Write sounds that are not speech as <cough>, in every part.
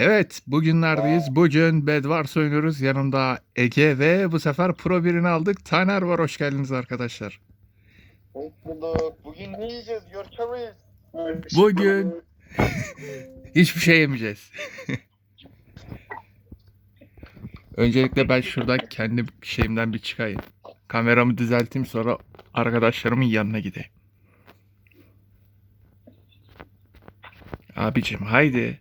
Evet, bugünlerdeyiz. Bugün Bedwars oynuyoruz. Yanımda Ege ve bu sefer Pro birini aldık. Taner var. Hoş geldiniz arkadaşlar. Hoş bulduk. Bugün ne yiyeceğiz? Görkemiz. Bugün <laughs> hiçbir şey yemeyeceğiz. <laughs> Öncelikle ben şuradan kendi şeyimden bir çıkayım. Kameramı düzelteyim sonra arkadaşlarımın yanına gideyim. Abicim haydi.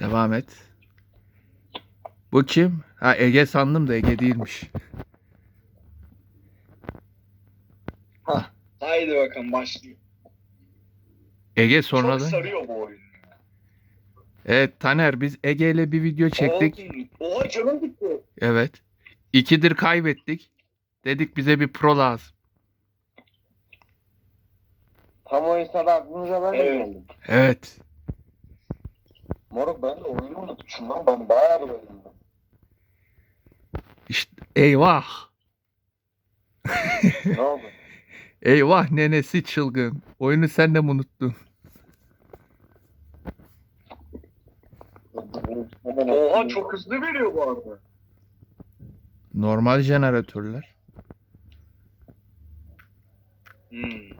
Devam et. Bu kim? Ha Ege sandım da Ege değilmiş. Haydi bakalım başlayalım. Ege sonra Çok da. sarıyor bu oyun. Evet Taner biz Ege ile bir video çektik. Oha canım gitti. Evet. İkidir kaybettik. Dedik bize bir pro lazım. Tam o esnada aklınıza ben de Evet. geldim. Evet. Moruk ben de oyunu unutmuşum lan. Ben bayağı bir oynadım. İşte eyvah. ne oldu? <laughs> Eyvah nenesi çılgın. Oyunu sen de mi unuttun? Oha çok hızlı veriyor bu arada. Normal jeneratörler. Hmm.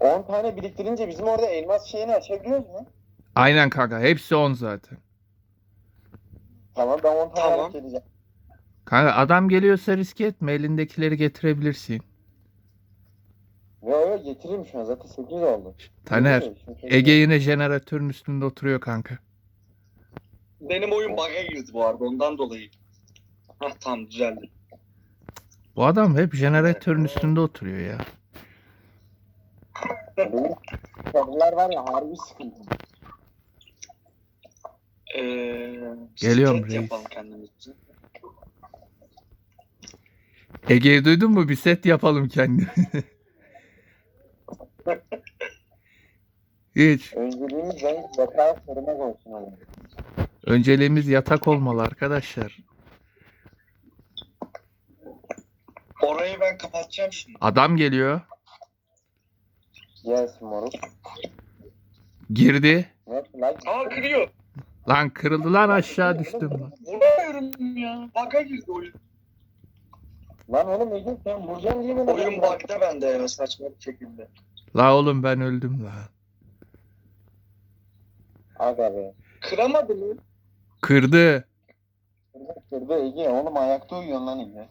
10 tane biriktirince bizim orada elmas şeyini açabiliyoruz mu? Aynen kanka. Hepsi 10 zaten. Tamam ben 10 tane Tamam. alıp geleceğim. Kanka adam geliyorsa riske etme. Elindekileri getirebilirsin. Yo yo getireyim şu an zaten 8 oldu. Taner. Ege yine jeneratörün üstünde oturuyor kanka. Benim oyun bug'a girdi bu arada ondan dolayı. Hah tamam düzeldi. Bu adam hep jeneratörün üstünde oturuyor ya. Benim Bunlar var ya harbi sıkıntı. Ee, Geliyorum reis. yapalım kendimizi. Ege'yi duydun mu? Bir set yapalım kendi. <laughs> Hiç. Önceliğimiz vaka korumak olsun hani. Önceliğimiz yatak olmalı arkadaşlar. Orayı ben kapatacağım şimdi. Adam geliyor. Gelsin moruk. Girdi. Ne lan? Aa kırıyor. Lan kırıldı lan aşağı düştüm lan. Vuramıyorum ya. Bug'a girdi oyun. Lan oğlum Ege sen vuracaksın diye mi? Oyun bug'da bende ya saçma bir şekilde. La oğlum ben öldüm la. Aga be. Kıramadı mı? Kırdı. Kırdı kırdı Ege. Oğlum ayakta uyuyorsun lan Ege.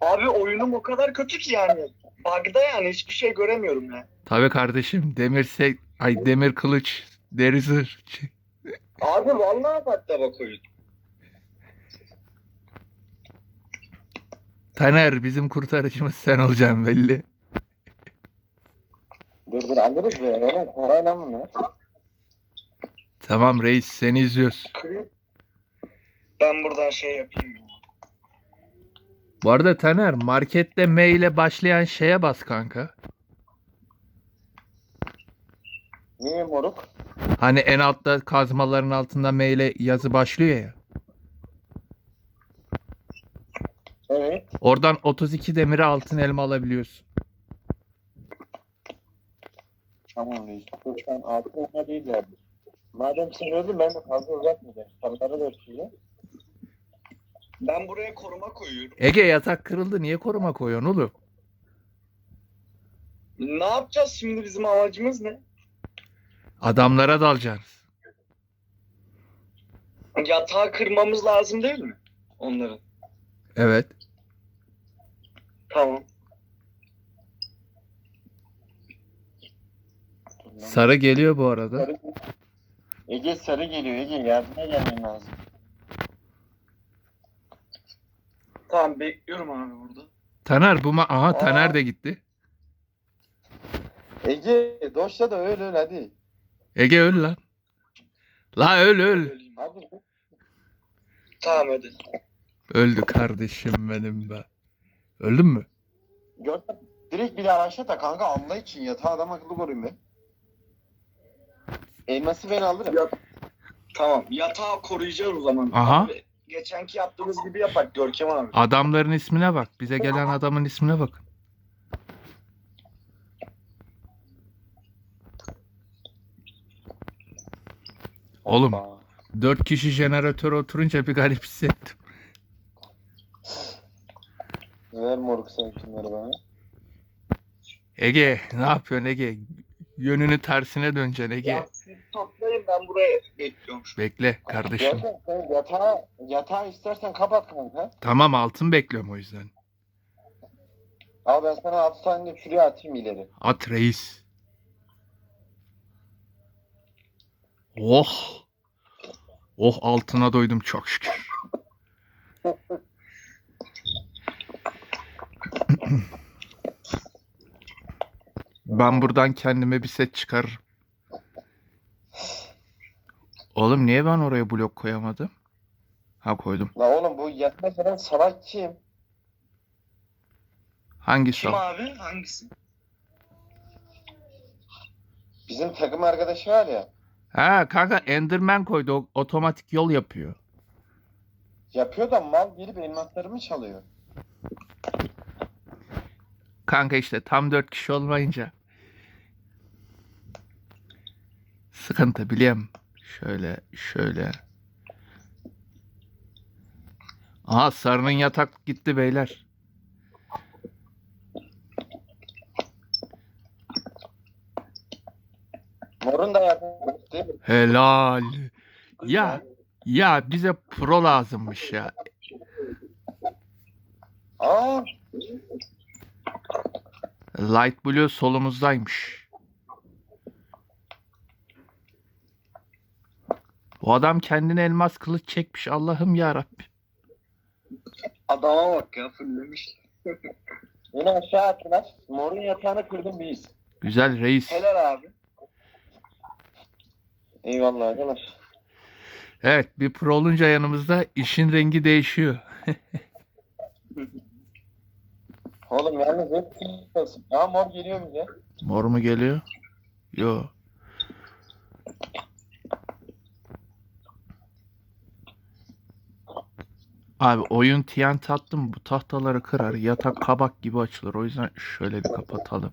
Abi oyunum o kadar kötü ki yani. Bug'da yani hiçbir şey göremiyorum ya. Tabii kardeşim demir se ay demir kılıç deri zırh. Abi vallahi bug'da bak oyun. Taner bizim kurtarıcımız sen olacaksın belli. Dur dur alırız be. Oğlum kolay lan bunu. Tamam reis seni izliyoruz. Ben buradan şey yapayım. ya. Bu arada Taner markette M ile başlayan şeye bas kanka. Niye moruk? Hani en altta kazmaların altında M ile yazı başlıyor ya. Evet. Oradan 32 demiri altın elma alabiliyorsun. Tamam reis. Dur şu an altı olma değil yani. Madem sen öldün ben de fazla uzatmayacağım. Sarıları da örtüyor. Ben buraya koruma koyuyorum. Ege yatak kırıldı niye koruma koyuyorsun oğlum? Ne yapacağız şimdi bizim amacımız ne? Adamlara dalacaksın. Yatağı kırmamız lazım değil mi? Onların. Evet. Tamam. Sarı geliyor bu arada. Sarı... Ege sarı geliyor Ege yardıma gelmen lazım. Tamam bekliyorum abi burada. Taner bu ma Aha Aa. Taner de gitti. Ege doşla da öl öl hadi. Ege öl lan. La öl öl. Tamam hadi. Öldü kardeşim benim be. Öldün mü? Gör direkt bir daha aşağı da kanka Allah için yatağı adam akıllı koruyun be. Elması ben alırım. Ya- Tamam. Yatağı koruyacağız o zaman. Aha. Abi, geçenki yaptığımız gibi yapak Görkem abi. Adamların ismine bak. Bize gelen adamın ismine bak. Oğlum 4 kişi jeneratör oturunca bir garip hissettim. Ver moruk sen şunları bana. Ege ne yapıyorsun Ege? Yönünü tersine döneceksin Ege. Ya siz toplayın ben buraya bekliyorum. Bekle kardeşim. Görkem sen yatağı, yatağı istersen kapat kanka. Tamam altın bekliyorum o yüzden. Al ben sana 6 tane de şuraya atayım ileri. At reis. Oh. Oh altına doydum çok şükür. Ben buradan kendime bir set çıkarırım. Oğlum niye ben oraya blok koyamadım? Ha koydum. La oğlum bu yatağa gelen salak kim? Hangisi Kim o? abi? Hangisi? Bizim takım arkadaşı var ya. Ha kanka Enderman koydu. O otomatik yol yapıyor. Yapıyor da mal gelip elmaslarımı çalıyor. Kanka işte tam dört kişi olmayınca sıkıntı biliyorum. Şöyle şöyle. Aha sarının yatak gitti beyler. Morun da yatağı gitti. Helal. Ya ya bize pro lazımmış ya. Aa Light Blue solumuzdaymış. Bu adam kendine elmas kılıç çekmiş Allah'ım ya Rabbi. Adama bak ya fırlamış. <laughs> beni aşağı attılar. Morun yatağını kırdım biz. Güzel reis. Helal abi. Eyvallah arkadaş. Evet bir pro olunca yanımızda işin rengi değişiyor. <laughs> Oğlum yalnız hep kırılsın. Aa mor geliyor bize. Mor mu geliyor? Yo. Abi oyun TNT attım bu tahtaları kırar. Yatak kabak gibi açılır. O yüzden şöyle bir kapatalım.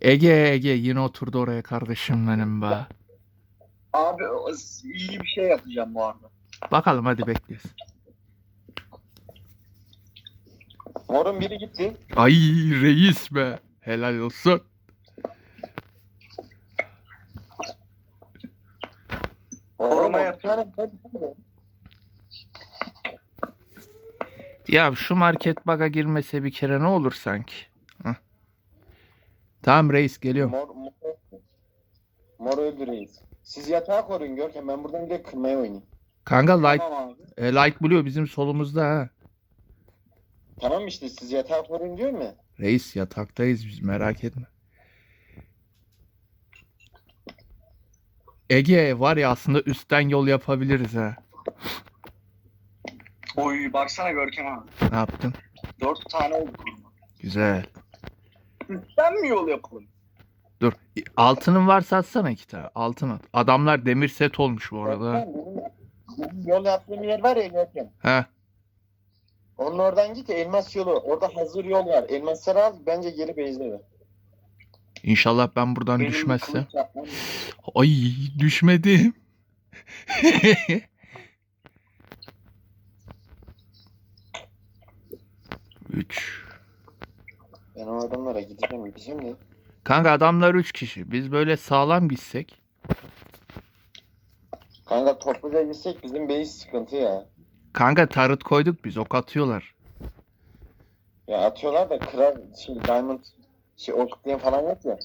Ege Ege yine oturdu oraya kardeşim benim be. Abi o- iyi bir şey yapacağım bu arada. Bakalım hadi bekliyoruz. Morun biri gitti. Ay reis be. Helal olsun. Koruma yapıyorum. Ya şu market baga girmese bir kere ne olur sanki? Tamam reis geliyorum. Mor, mor, mor öldüreyiz. Siz yatağı koruyun Görkem. Ben buradan bir de kırmaya oynayayım. Kanka light, Tamam abi. e, light blue bizim solumuzda ha. Tamam işte siz yatağı koruyun diyor mu? Reis yataktayız biz merak etme. Ege var ya aslında üstten yol yapabiliriz ha. Oy baksana Görkem abi. Ne yaptın? Dört tane oldu. Güzel. Üstten mi yol yapalım? Dur. Altının varsa atsana iki tane. Altın at. Adamlar demir set olmuş bu arada. yol yaptığım yer var ya Görkem. He. Onun oradan git elmas yolu. Orada hazır yol var. Elmasları al bence geri ver. İnşallah ben buradan Benim kılıç yapmam- Ay düşmedim. <laughs> Üç. Ben o adamlara gideceğim gideceğim de. Kanka adamlar üç kişi. Biz böyle sağlam gitsek. Kanka topluca gitsek bizim base sıkıntı ya. Kanka tarıt koyduk biz. Ok atıyorlar. Ya atıyorlar da kral şey diamond şey ok falan yok ya.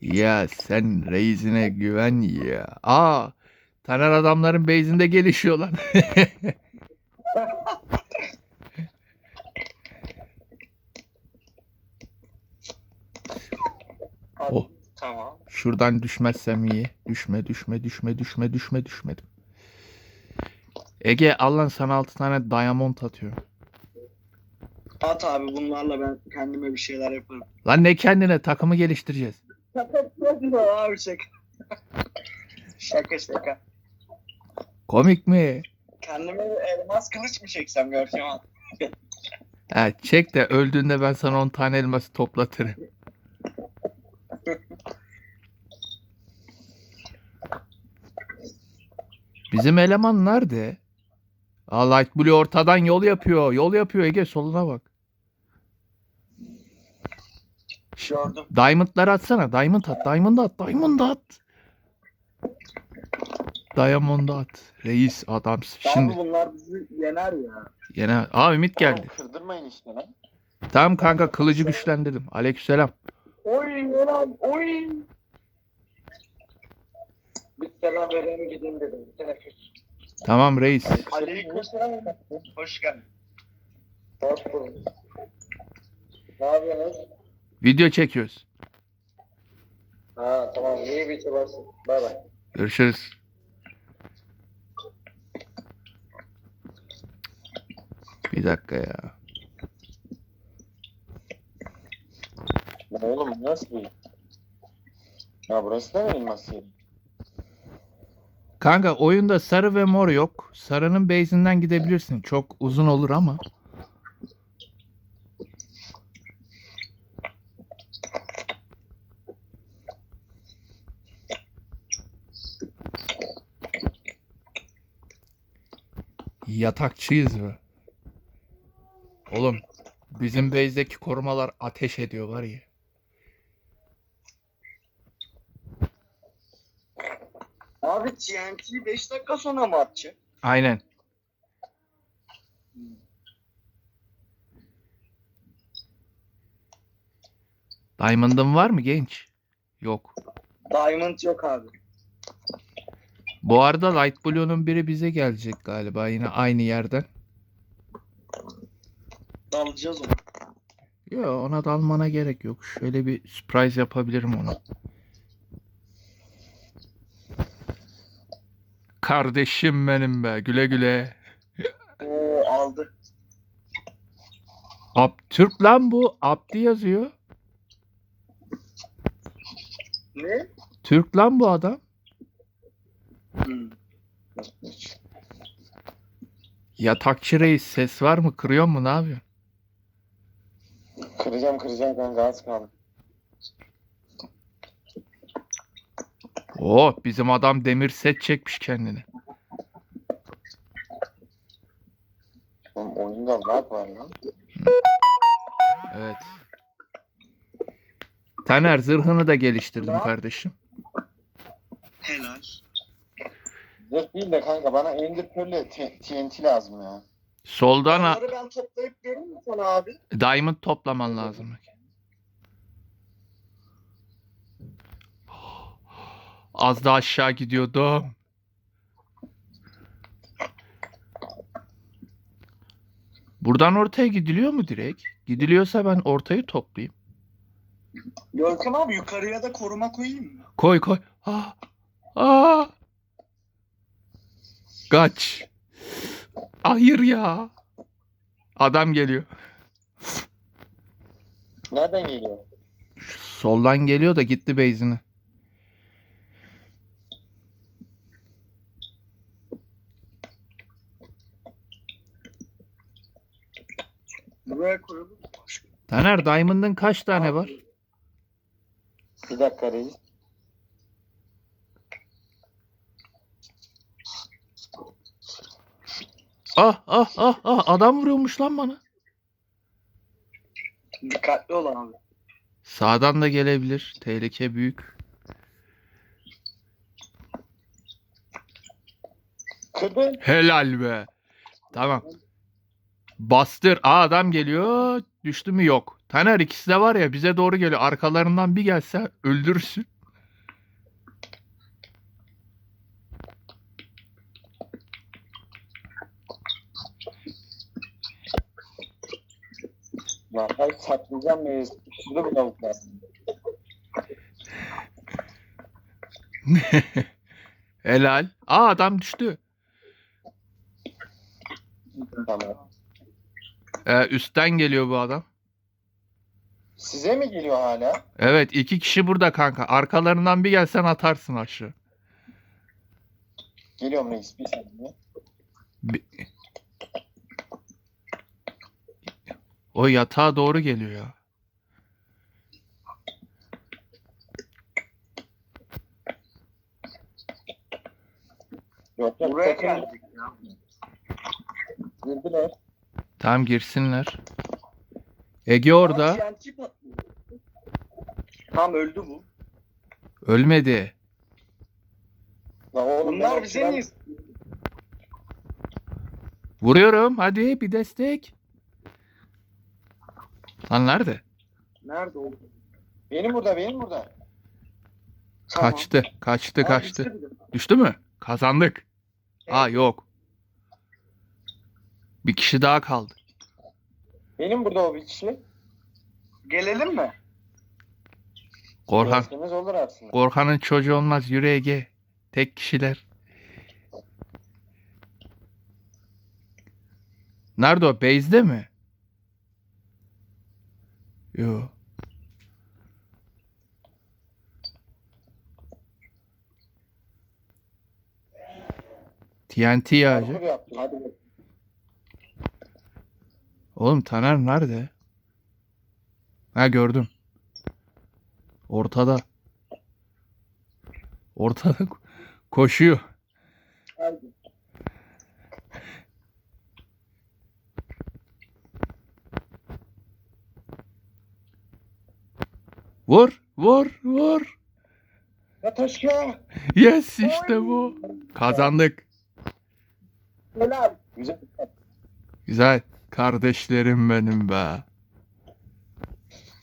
Ya sen reisine güven ya. Aa, Taner adamların base'inde gelişiyor lan. <laughs> Tamam. Şuradan düşmezsem iyi. Düşme, düşme, düşme, düşme, düşme, düşmedim. Ege al lan sana 6 tane diamond atıyor. At abi bunlarla ben kendime bir şeyler yaparım. Lan ne kendine takımı geliştireceğiz. Abi şaka. şaka şaka. Komik mi? Kendime elmas kılıç mı çeksem Görkem abi? Ha, çek de öldüğünde ben sana 10 tane elması toplatırım. Bizim eleman nerede? Aa, Light Blue ortadan yol yapıyor. Yol yapıyor Ege soluna bak. Gördüm. Diamond'ları atsana. Diamond at. Diamond at. Diamond at. Diamond at. Reis adamsın. Şimdi Abi bunlar bizi yener ya. yine. Aa Ümit geldi. Oğlum Kırdırmayın işte lan. Tamam kanka kılıcı güçlendirdim. Aleykümselam. Oy yener. Oy. Bir selam vereyim gideyim dedim. Teneffüs. Tamam reis. Aleykümselam. Hoş geldin. Hoş bulduk. Ne yapıyorsunuz? Video çekiyoruz. Ha tamam iyi bir çabasın. Bay bay. Görüşürüz. Bir dakika ya. Oğlum nasıl bir? Ha burası da mı yeri? Kanka oyunda sarı ve mor yok. Sarının base'inden gidebilirsin. Çok uzun olur ama. Yatakçıyız be. Oğlum bizim base'deki korumalar ateş ediyor var ya. Abi TNT'yi 5 dakika sonra mı atacak? Aynen. Diamond'ın var mı genç? Yok. Diamond yok abi. Bu arada Light Blue'nun biri bize gelecek galiba yine aynı yerden. Dalacağız onu. Yok ona dalmana gerek yok. Şöyle bir surprise yapabilirim ona. Kardeşim benim be güle güle. Oo aldı. Ab Türk lan bu. Abdi yazıyor. Ne? Türk lan bu adam. Hmm. Yatakçı reis ses var mı? Kırıyor mu? Ne yapıyor? Kıracağım kıracağım kanka az kaldı. Oo bizim adam demir set çekmiş kendine. Oğlum oyunda lag var lan. Evet. Taner zırhını da geliştirdim kardeşim. Helal. Zırh değil de kanka bana Ender Pearl'le TNT lazım ya. Soldan a- Onları ben toplayıp vereyim mi sana abi? diamond toplaman lazım. Az da aşağı gidiyordum. Buradan ortaya gidiliyor mu direkt? Gidiliyorsa ben ortayı toplayayım. Görkem abi yukarıya da koruma koyayım mı? Koy koy. Ah. Ah. Kaç. Hayır ya. Adam geliyor. Nereden geliyor? Soldan geliyor da gitti base'ine. Buraya koyalım. Taner Diamond'ın kaç tane var? Bir dakika reis. Ah ah ah ah adam vuruyormuş lan bana. Dikkatli ol abi. Sağdan da gelebilir. Tehlike büyük. Kırdın. Helal be. Tamam. Bastır. Aa adam geliyor. Düştü mü yok. Taner ikisi de var ya bize doğru geliyor. Arkalarından bir gelse öldürürsün. Lan saklayacağım. Şurada lavuklar. <laughs> Helal. Aa adam düştü. Tamam. Ee, üstten geliyor bu adam. Size mi geliyor hala? Evet iki kişi burada kanka. Arkalarından bir gelsen atarsın aşağı. Geliyorum reis bir saniye. Bi- O yatağa doğru geliyor ya. Yok yok. Buraya geldik ya. Girdiler. Tamam girsinler. Ege orada. TNT patlıyor. Tam öldü bu. Ölmedi. Lan oğlum ben Bunlar o bize? Vuruyorum. Hadi bir destek. Lan nerede? Nerede oldu? Benim burada benim burada. Tamam. Kaçtı. Kaçtı Aa, kaçtı. düştü bile. Düştü mü? Kazandık. Aa yok. Bir kişi daha kaldı. Benim burada o bir kişi. Gelelim mi? Korhan. Gelseniz olur aslında. Korhan'ın çocuğu olmaz. Yürü Ege. Tek kişiler. Nerede o? Base'de mi? Yo. TNT yağacak. Hadi bak. Oğlum Taner nerede? Ha gördüm. Ortada. Ortada ko- koşuyor. Vur, vur, vur. Yataşka. Yes işte bu. Kazandık. Helal. Güzel. Güzel. Kardeşlerim benim be.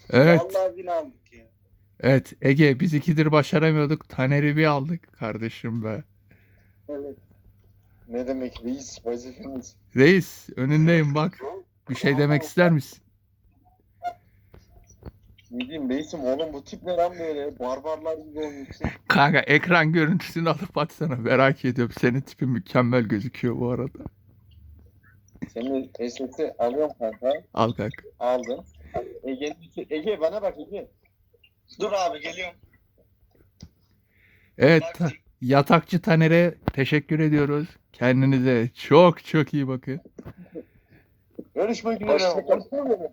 Evet, Vallahi bin aldık ya. evet. Ege biz ikidir başaramıyorduk. Taner'i bir aldık kardeşim be. Evet. Ne demek reis vazifemiz. Reis önündeyim bak. Bir şey demek ister misin? Ne diyeyim reisim oğlum bu tip ne lan böyle barbarlar gibi olmuşsun. Kanka ekran görüntüsünü alıp atsana. Merak ediyorum. Senin tipin mükemmel gözüküyor bu arada. Senin SS'i alıyorum kanka. Al kanka. Aldın. Ege, Ege bana bak Ege. Dur abi geliyorum. Evet. Ta- yatakçı Taner'e teşekkür ediyoruz. Kendinize çok çok iyi bakın. Görüşmek üzere. Hoşça kal. Hoşça kalın.